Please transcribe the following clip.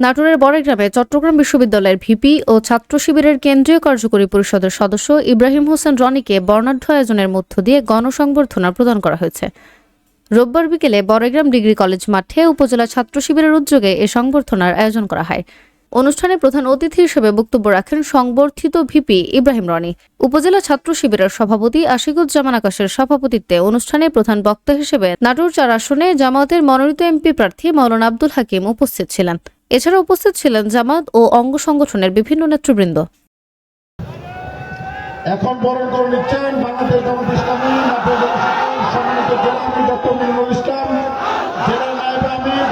নাটোরের বড়গ্রামে চট্টগ্রাম বিশ্ববিদ্যালয়ের ভিপি ও ছাত্র শিবিরের কেন্দ্রীয় কার্যকরী পরিষদের সদস্য ইব্রাহিম হোসেন রনিকে বর্ণাঢ্য আয়োজনের মধ্য দিয়ে গণসংবর্ধনা প্রদান করা হয়েছে। রোববার বিকেলে বড়গ্রাম ডিগ্রি কলেজ মাঠে উপজেলা ছাত্র শিবিরের উদ্যোগে এ সংবর্ধনার আয়োজন করা হয়। অনুষ্ঠানে প্রধান অতিথি হিসেবে বক্তব্য রাখেন সংবর্ধিত ভিপি ইব্রাহিম রনি। উপজেলা ছাত্র শিবিরের সভাপতি আশিকুজ্জামান আকাশের সভাপতিত্বে অনুষ্ঠানে প্রধান বক্তা হিসেবে নাটোর চার আসনে জামায়াতের মনোনীত এমপি প্রার্থী মাওলানা আব্দুল হাকিম উপস্থিত ছিলেন। এছাড়া উপস্থিত ছিলেন জামাত ও অঙ্গ সংগঠনের বিভিন্ন নেতৃবৃন্দ। এখন বরণ করে নিচ্ছেন বাংলাদেশ জামাত ইসলামী সম্মানিত জেলা ডক্টর মিনুল ইসলাম, জেলা নায়েব আমির